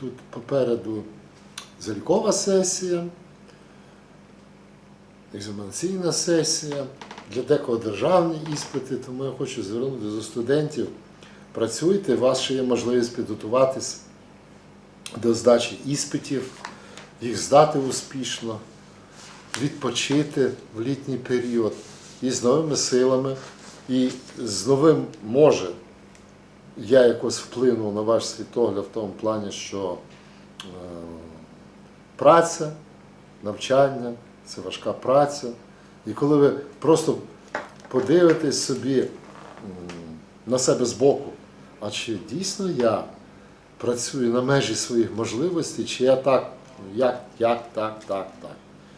тут попереду залікова сесія, екзаменаційна сесія, для декого державні іспити, тому я хочу звернутися до студентів. Працюйте, у вас ще є можливість підготуватись до здачі іспитів, їх здати успішно, відпочити в літній період і з новими силами, і з новим може. Я якось вплинув на ваш світогляд в тому плані, що е, праця, навчання це важка праця. І коли ви просто подивитесь собі на себе збоку, а чи дійсно я працюю на межі своїх можливостей, чи я так, як, як, так, так, так.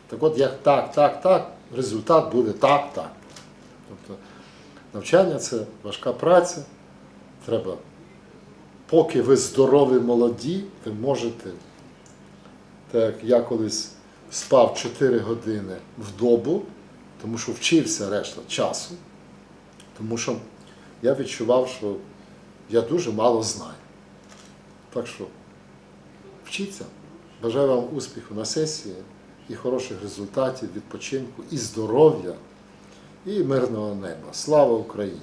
Так от як так, так, так, результат буде так, так. Тобто навчання це важка праця. Треба, поки ви здорові, молоді, ви можете, так я колись спав 4 години в добу, тому що вчився решта часу, тому що я відчував, що я дуже мало знаю. Так що вчіться. Бажаю вам успіху на сесії і хороших результатів, відпочинку, і здоров'я, і мирного неба. Слава Україні!